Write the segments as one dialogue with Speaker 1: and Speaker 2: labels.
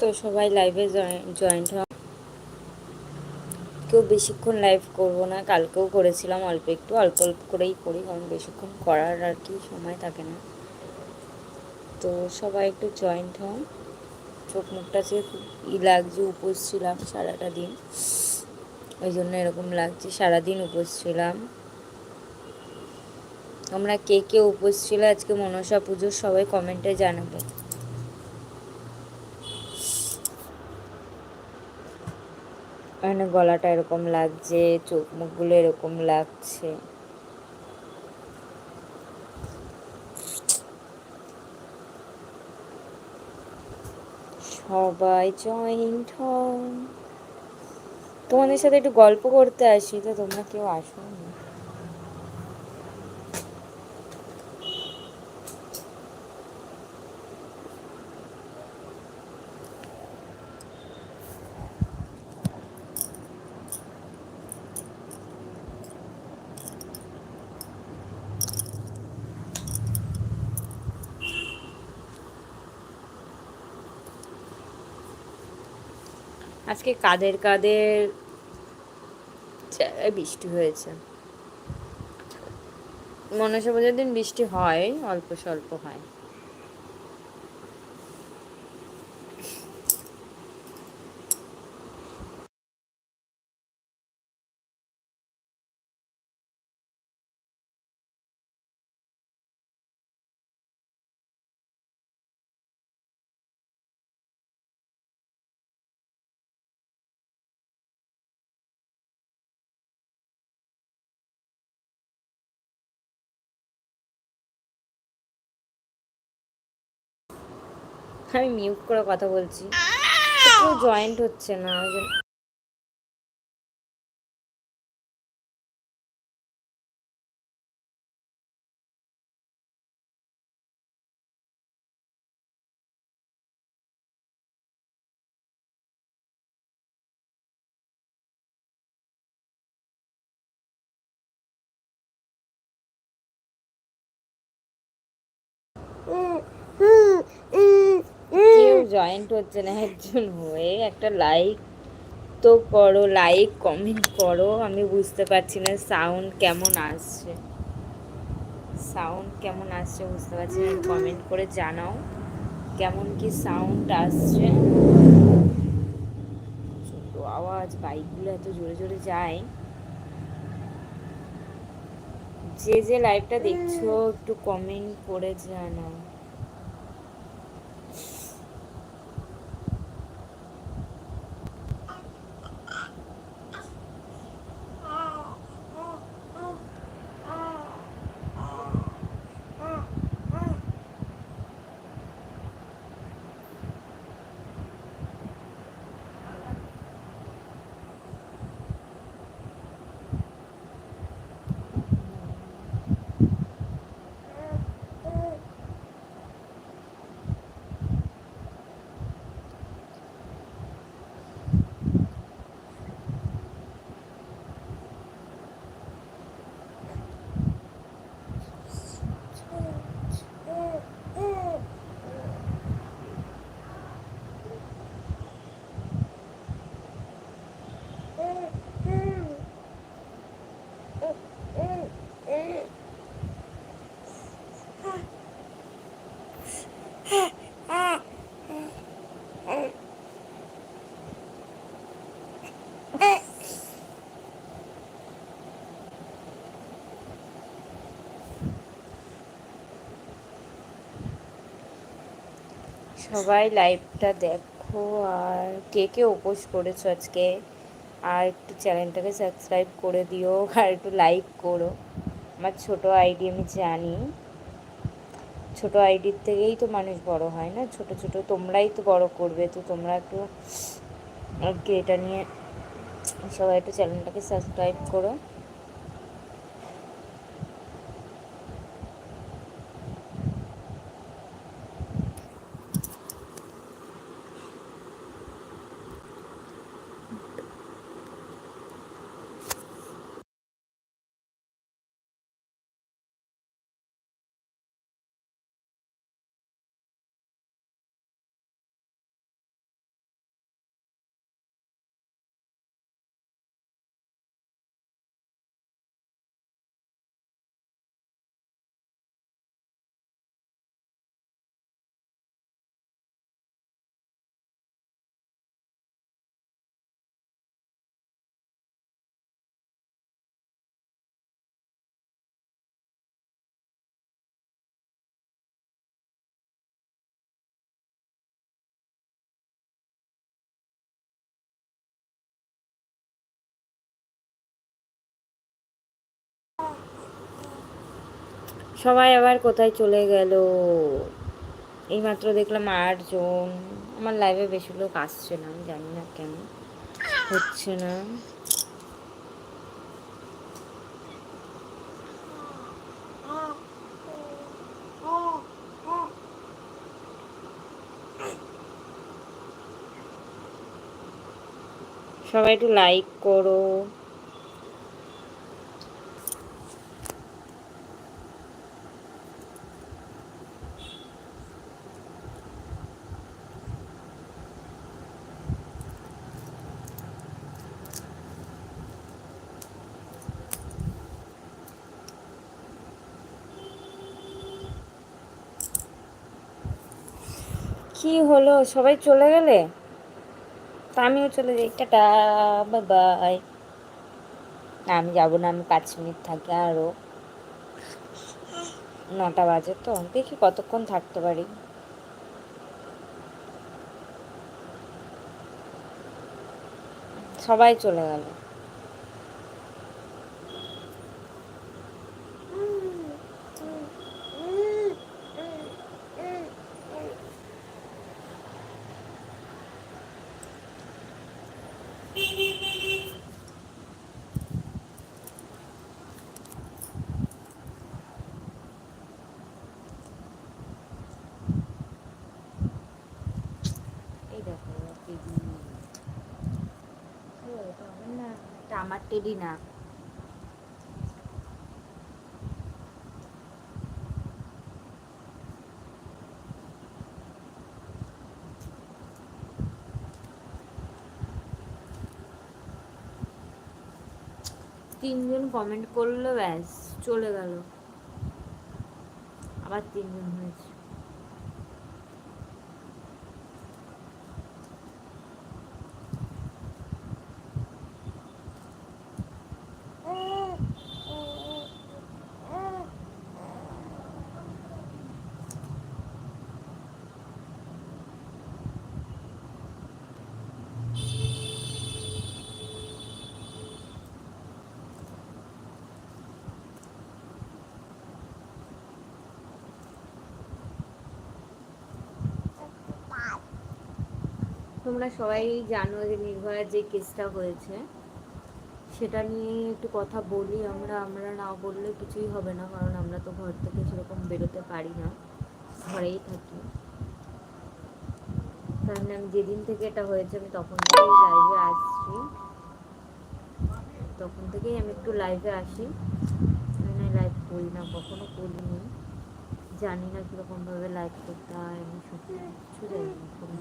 Speaker 1: তো সবাই লাইভে জয়েন্ট হ কেউ বেশিক্ষণ লাইভ করব না, কালকেও করেছিলাম, অল্প একটু, অল্প অল্প করেই করি, কারণ বেশিক্ষণ করার আর কি সময় থাকে না। তো সবাই একটু জয়েন্ট হও। চোখ মুখটা যে ই লাগছে, উপোস ছিলাম সারাটা দিন। ওই জন্য এরকম লাগছে, সারাদিন উপোস ছিলাম। আমরা কে কে উপোস ছিল? আজকে মনসা পুজোর সবাই কমেন্টে জানাবে। এখানে গলাটা এরকম লাগছে, চোখ মুখগুলো এরকম লাগছে। সবাই জয়েন্ট তোমাদের সাথে একটু গল্প করতে আসি, তো তোমরা কেউ আসো না আজকে কাদের কাদের বৃষ্টি হয়েছে। মনসা পূজার দিন বৃষ্টি হয় অল্প স্বল্প হয়। আমি মিউট করে কথা বলছি। জয়েন্ট হচ্ছে না কেউ জয়েন্ট হচ্ছে না, একজন হয়ে একটা লাইক তো করো লাইক কমেন্ট করো, আমি বুঝতে পারছি না সাউন্ড কেমন আসছে। সাউন্ড কেমন আসছে বুঝতে পারছি না কমেন্ট করে জানাও, কেমন কি সাউন্ড আসছে। ছোট আওয়াজ বাইকগুলো এত জোরে জোরে যায়। যে যে লাইভটা দেখছ, একটু কমেন্ট করে জানাও। সবাই লাইভটা দেখো, আর কে কে উপোস করেছ আজকে? আর একটু চ্যানেলটাকে সাবস্ক্রাইব করে দিও, আর একটু লাইক করো। আমার ছোট আইডি আমি জানি। ছোট আইডির থেকেই তো মানুষ বড় হয় না? ছোট ছোট তোমরাই তো বড় করবে, তো তোমরা একটু আর কি এটা নিয়ে সবাই একটু চ্যানেলটাকে সাবস্ক্রাইব করো। সবাই আবার কোথায় চলে গেল? এইমাত্র দেখলাম আটজন। আমার লাইভে বেশি লোক আসছে না, আমি জানি না কেন। হচ্ছে না। সবাই একটু লাইক করো। কি হলো? সবাই চলে গেলে? তা আমিও চলে যাই। টাটা বাই না, আমি যাব না, আমি পাঁচ মিনিট থাকি আরও নটা বাজে তো, দেখি কতক্ষণ থাকতে পারি। সবাই চলে গেল। টেডি না। তিনজন কমেন্ট করল ব্যাস চলে গেল। আবার তিনজন হয়েছে। তোমরা সবাই জানো যে নির্ভয়ার যে কেসটা হয়েছে, সেটা নিয়ে একটু কথা বলি আমরা। আমরা না বললে কিছুই হবে না, কারণ আমরা তো ঘর থেকে সেরকম বেরোতে পারি না। ঘরেই থাকি। কারণ আমি যেদিন থেকে এটা হয়েছে, আমি তখন থেকেই লাইভে আসছি। তখন থেকেই আমি একটু লাইভে আসি। আমি লাইভ করি না, কখনো করিনি। জানি না কীরকমভাবে লাইভ করতে হয়, আমি সত্যি কিছু জানি না। মানে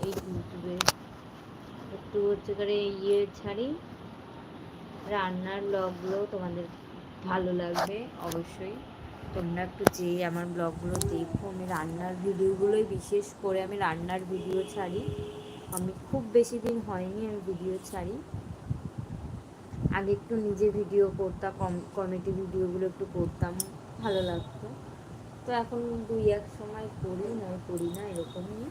Speaker 1: এই ইউটিউবে একটু হচ্ছে করে ইয়ে ছাড়ি রান্নার ব্লগগুলো তোমাদের ভালো লাগবে অবশ্যই তোমরা একটু যে আমার ব্লগগুলো দেখো আমি রান্নার ভিডিওগুলোই বিশেষ করে আমি রান্নার ভিডিও ছাড়ি আমি খুব বেশি দিন হয়নি আমি ভিডিও ছাড়ি আগে একটু নিজে ভিডিও করতাম কমেডি ভিডিওগুলো একটু করতাম ভালো লাগতো তো এখন দুই এক সময় করি নয় করি না এরকমই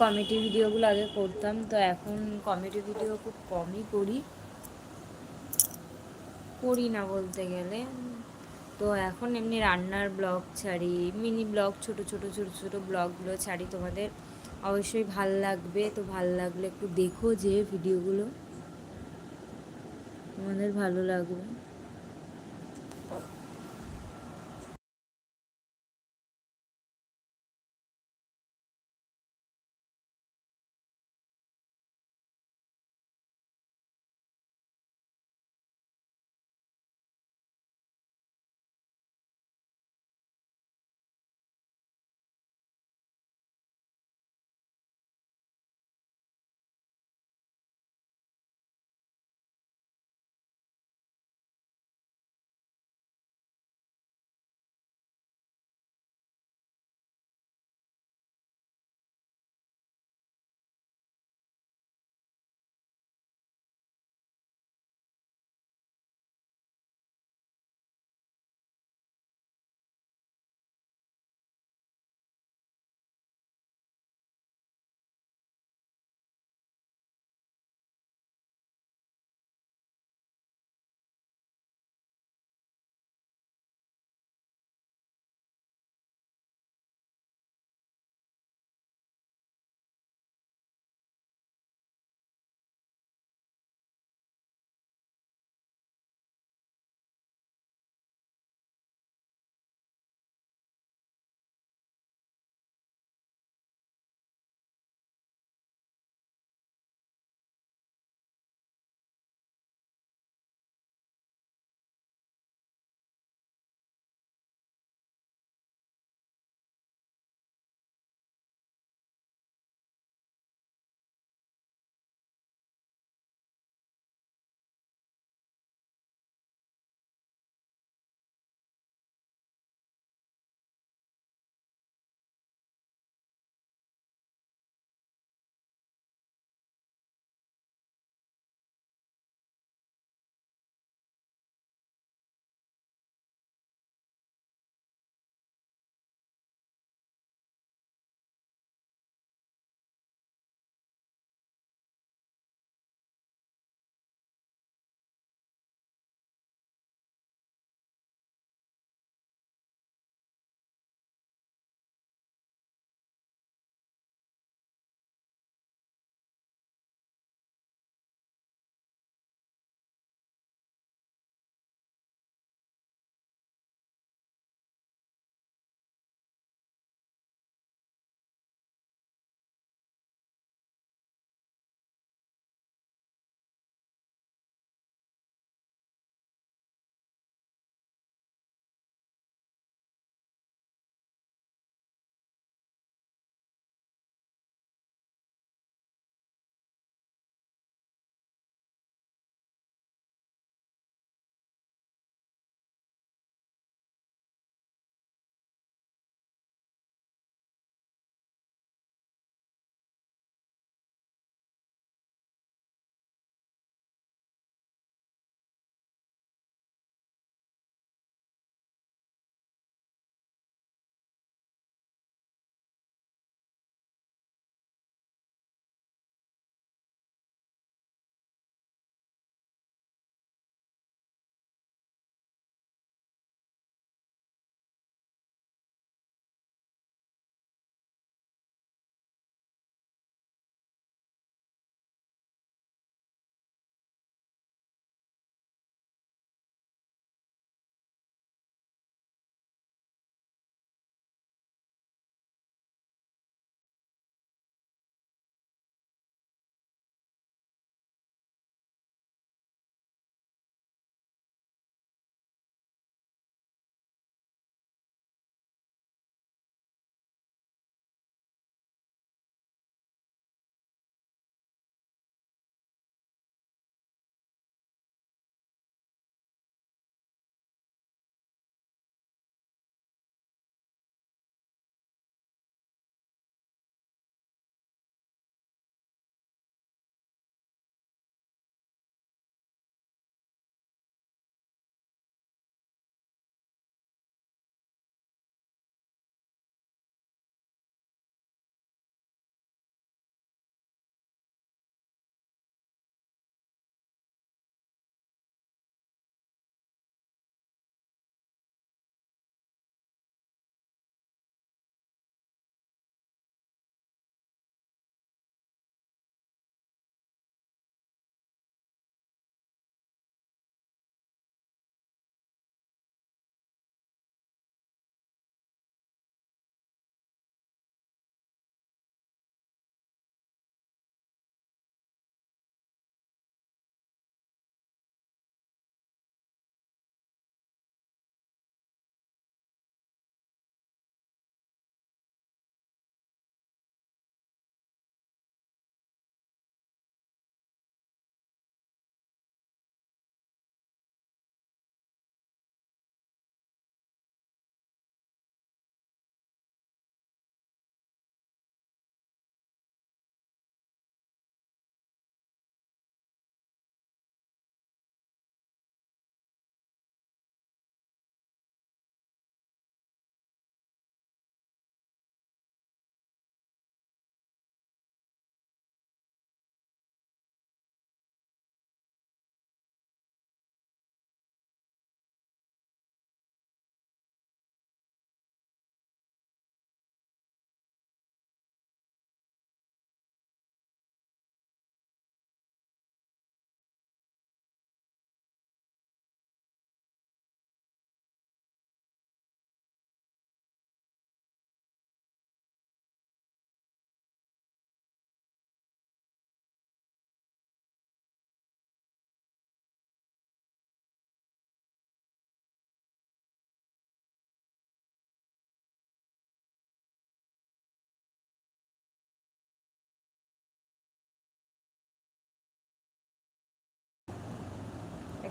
Speaker 1: কমেডি ভিডিওগুলো আগে করতাম, তো এখন কমেডি ভিডিও খুব কমই করি। করি না বলতে গেলে। তো এখন এমনি রান্নার ব্লগ ছাড়ি, মিনি ব্লগ, ছোট ছোট ছোট ছোট ব্লগগুলো ছাড়ি। তোমাদের অবশ্যই ভালো লাগবে, তো ভালো লাগলে একটু দেখো যে ভিডিওগুলো তোমাদের ভালো লাগবে।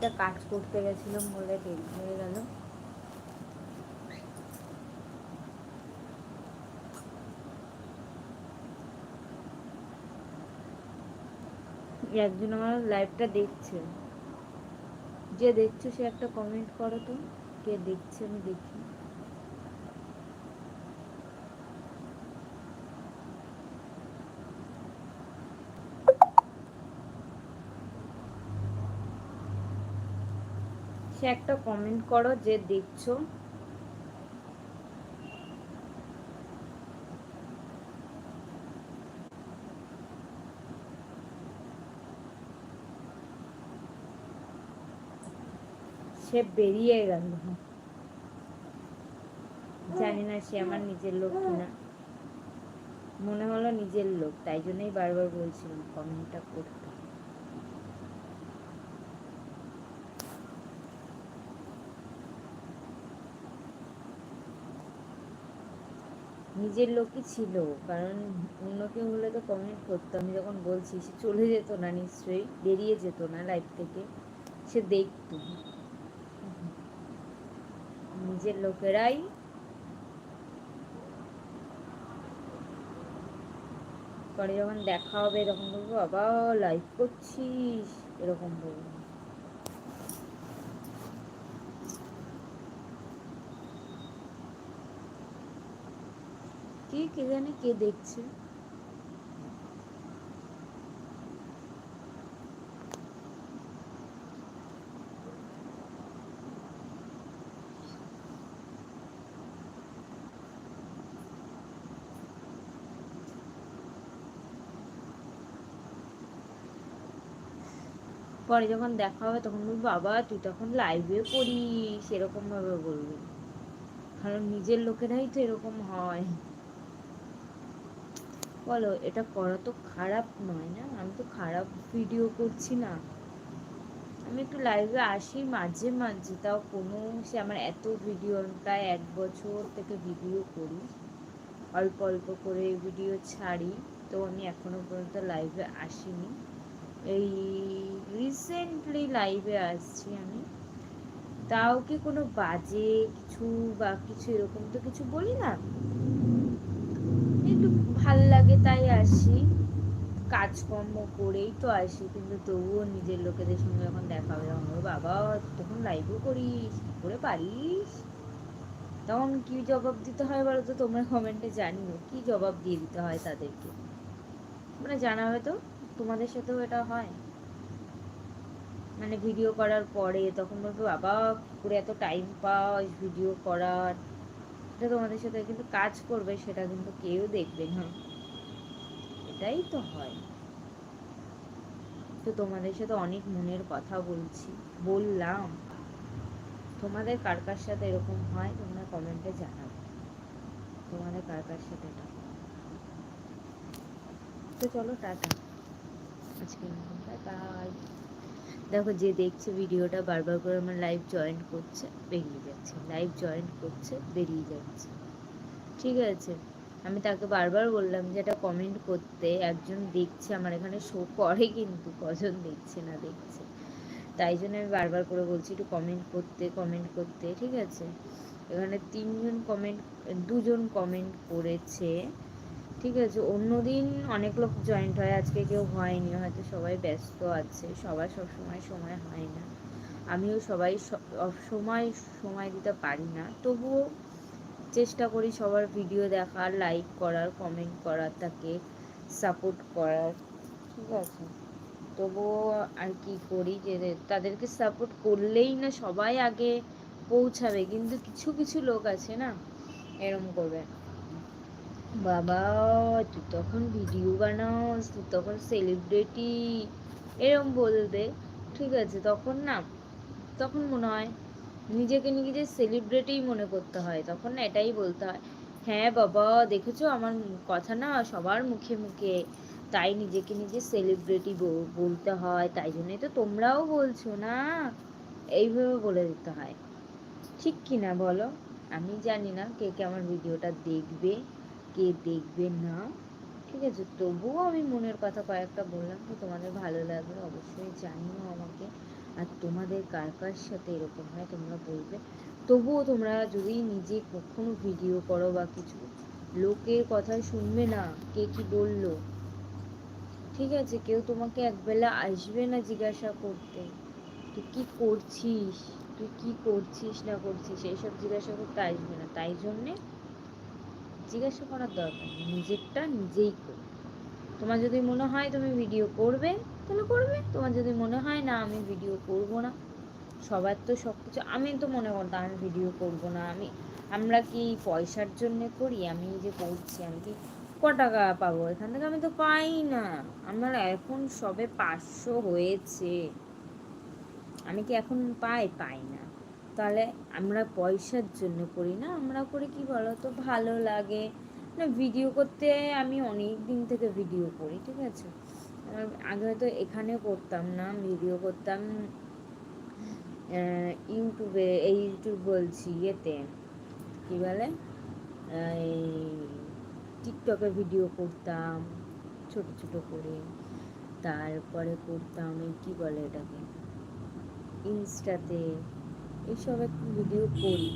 Speaker 1: একটা কাজ করতে গেছিলাম বলে দেরি হয়ে গেল। একজন আমার লাইভটা দেখছে। যে দেখছে সে একটা কমেন্ট করো তো, কে দেখছে আমি দেখি। সে একটা কমেন্ট করো যে দেখছ। সে বেরিয়ে গেল। জানি না সে আমার নিজের লোক কিনা। মনে হলো নিজের লোক, তাই জন্যই বারবার বলছিলাম কমেন্টটা করতে। নিজের লোকই ছিল, কারণ অন্য কেউ হলে তো কমেন্ট করতো। আমি যখন বলছি, সে চলে যেত না নিশ্চয়ই, বেরিয়ে যেত না লাইফ থেকে, সে দেখতো। নিজের লোকেরাই পরে যখন দেখা হবে, তখন বলব, বাবা লাইভ করছিস? এরকম বলব। কে জানে কে দেখছে। পরে যখন দেখা হবে, তখন বলব, বাবা, তুই তখন লাইভে করিস এরকম ভাবে বলবি। কারণ নিজের লোকেরাই তো এরকম হয়। বলো, এটা করা তো খারাপ নয় না? আমি তো খারাপ ভিডিও করছি না। আমি একটু লাইভে আসি মাঝে মাঝে, তাও কোনো সে আমার এত ভিডিও প্রায় এক বছর থেকে ভিডিও করি। অল্প অল্প করে ভিডিও ছাড়ি, তো আমি এখনও পর্যন্ত লাইভে আসিনি। এই রিসেন্টলি লাইভে আসছি আমি। তাও কি কোনো বাজে কিছু বা কিছু এরকম তো কিছু বলি না? ভালো লাগে তাই আসি। কাজকর্ম করেই তো আসি, কিন্তু তবুও নিজের লোকেদের সঙ্গে যখন দেখা হবে তখন বাবা, তখন লাইভও করিস, কি করে পারিস? তখন কি জবাব দিতে হয় বলো তো? তোমরা কমেন্টে জানিও, কি জবাব দিয়ে দিতে হয় তাদেরকে? মানে জানা হয়তো তোমাদের সাথেও এটা হয়। মানে ভিডিও করার পরে তখন বলবে, বাবা করে এত টাইম পাস ভিডিও করার? এটা তোমাদের সাথে কিন্তু কাজ করবে, সেটা কিন্তু কেউ দেখবে না। এটাই তো হয়। তো তোমাদের সাথে অনেক মনের কথা বলছি, বললাম। তোমাদের কার কার সাথে এরকম হয়, তোমরা কমেন্টে জানাবে তোমাদের কার কার সাথে এটা তো চলো, টাটা। আজকে বাই দেখো যে দেখছে ভিডিওটা বারবার করে আমার লাইভ জয়েন করছে, বেরিয়ে যাচ্ছে। লাইভ জয়েন করছে, বেরিয়ে যাচ্ছে। ঠিক আছে? আমি তাকে বারবার বললাম যে এটা কমেন্ট করতে, একজন দেখছে আমার এখানে শো করে কিন্তু কজন দেখছে না দেখছে। তাই জন্য আমি বারবার করে বলছি একটু কমেন্ট করতে কমেন্ট করতে, ঠিক আছে? এখানে তিনজন কমেন্ট দুজন কমেন্ট করেছে। ঠিক আছে, অন্যদিন অনেক লোক জয়েন্ট হয়, আজকে কেউ হয়নি, হয়তো সবাই ব্যস্ত আছে, সবার সব সময় সময় হয় না। আমিও সবাই সব সময় সময় দিতে পারি না। তবুও চেষ্টা করি সবার ভিডিও দেখার লাইক করার কমেন্ট করার, তাকে সাপোর্ট করার, ঠিক আছে? তবুও আর কি করি যে তাদেরকে সাপোর্ট করলেই না সবাই আগে পৌঁছাবে, কিন্তু কিছু কিছু লোক আছে না, এরম করবে বাবা, তুই তখন ভিডিও বানাস, তুই তখন সেলিব্রিটি এরম বলবে ঠিক আছে, তখন না, তখন মনে হয় নিজেকে নিজে সেলিব্রিটি মনে করতে হয়, তখন না এটাই বলতে হয়। হ্যাঁ বাবা, দেখেছ আমার কথা না সবার মুখে মুখে, তাই নিজেকে নিজে সেলিব্রিটি বলতে হয়, তাই জন্যই তো তোমরাও বলছো না। এইভাবে বলে দিতে হয়। ঠিক কি না বলো? আমি জানি না কে কে আমার ভিডিওটা দেখবে। কে দেখবে না? ঠিক আছে, তবুও আমি মনের কথা কয়েকটা বললাম, তো তোমাদের ভালো লাগবে অবশ্যই জানিও আমাকে। আর তোমাদের কার কার সাথে এরকম হয় তোমরা বলবে। তবুও তোমরা যদি নিজে কখনো ভিডিও করো বা কিছু, লোকের কথা শুনবে না, কে কি বলল? ঠিক আছে, কেউ তোমাকে একবেলা আসবে না জিজ্ঞাসা করতে। তুই কি করছিস? তুই কি করছিস না করছিস? এইসব জিজ্ঞাসা করতে আসবে না। তাই জন্যে জিজ্ঞাসা করার দরকার নিজেরটা নিজেই করো। তোমার যদি মনে হয় তুমি ভিডিও করবে, তাহলে করবে। তোমার যদি মনে হয় না, আমি ভিডিও করব না। সবার তো সব কিছু আমি তো মনে করতাম আমি ভিডিও করব না। আমি, আমরা কি পয়সার জন্য করি? আমি যে করছি, আমি কি ক টাকা পাবো? এখান থেকে আমি তো পাই না। আমার এখন সবে পাঁচশো হয়েছে। আমি কি এখন পাই? পাই না। তাহলে আমরা পয়সার জন্য করি না? আমরা করি কি বলো তো ভালো লাগে। না ভিডিও করতে আমি অনেক দিন থেকে ভিডিও করি, ঠিক আছে? আগে হয়তো এখানে করতাম না ভিডিও করতাম ইউটিউবে, এই ইউটিউব বলছি ইয়েতে, কী বলে? এই টিকটকে ভিডিও করতাম, ছোট ছোট করে। তারপরে করতাম, এই কী বলে এটাকে? ইনস্টাতে এইসব একটু ভিডিও করি।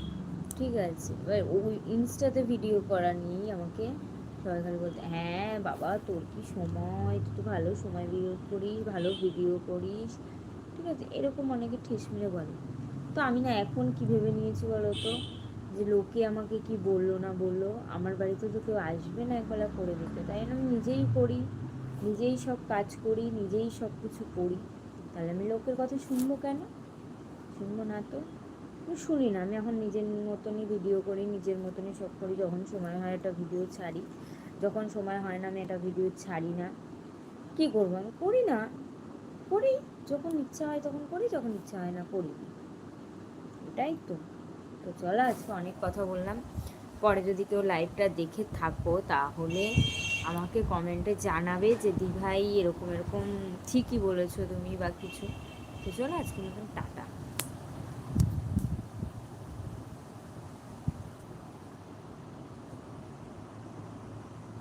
Speaker 1: ঠিক আছে। এবার ওই ইনস্টাতে ভিডিও করা নিয়েই আমাকে সবাই খালি বলতে হ্যাঁ বাবা, তোর কি সময়? তুই তো ভালো সময় ভিডিও করিস, ভালো ভিডিও করিস। ঠিক আছে? এরকম অনেকে ঠেস মেরে বলে। তো আমি না এখন কি ভেবে নিয়েছি বলো তো যে লোকে আমাকে কি বলল না বলল, আমার বাড়িতে তো কেউ আসবে না একবেলা করে দিতে তাই আমি নিজেই করি, নিজেই সব কাজ করি, নিজেই সব কিছু করি। তাহলে আমি লোকের কথা শুনব কেন? শুনব না তো? শুনি না, আমি এখন নিজের মতনই ভিডিও করি, নিজের মতনই সব করি, যখন সময় হয় একটা ভিডিও ছাড়ি। যখন সময় হয় না, আমি একটা ভিডিও ছাড়ি না। কী করব আমি? করি না। করি, যখন ইচ্ছা হয় তখন করি, যখন ইচ্ছা হয় না করি। এটাই তো। তো চলো, আজকে অনেক কথা বললাম। পরে যদি কেউ লাইভটা দেখে থাকো, তাহলে আমাকে কমেন্টে জানাবে যে দি ভাই এরকম এরকম ঠিকই বলেছ তুমি বা কিছু। তো চলো আজকে মতন টাটা।